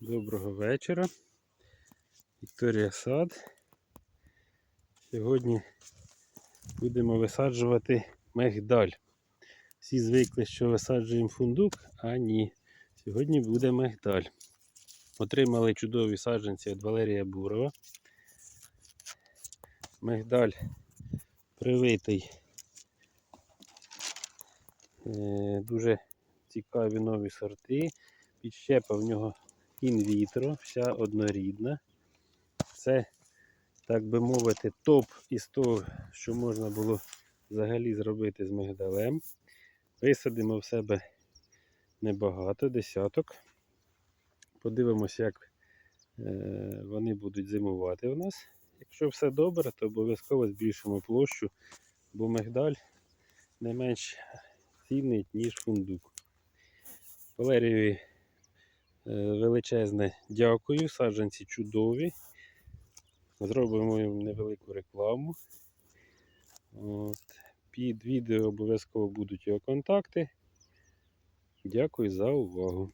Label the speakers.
Speaker 1: Доброго вечора. Вікторія Сад. Сьогодні будемо висаджувати мегдаль. Всі звикли, що висаджуємо фундук, а ні. Сьогодні буде мегдаль. Отримали чудові саджанці від Валерія Бурова. Мегдаль привитий. Е, Дуже цікаві нові сорти. Підщепа в нього інвітро, вся однорідна. Це, так би мовити, топ із того, що можна було взагалі зробити з мигдалем. Висадимо в себе небагато, десяток. Подивимося, як е, вони будуть зимувати у нас. Якщо все добре, то обов'язково збільшимо площу, бо мигдаль не менш цінний, ніж фундук. Валерієві е, величезне дякую. Саджанці чудові. Зробимо їм невелику рекламу. От. Під відео обов'язково будуть його контакти. Дякую за увагу.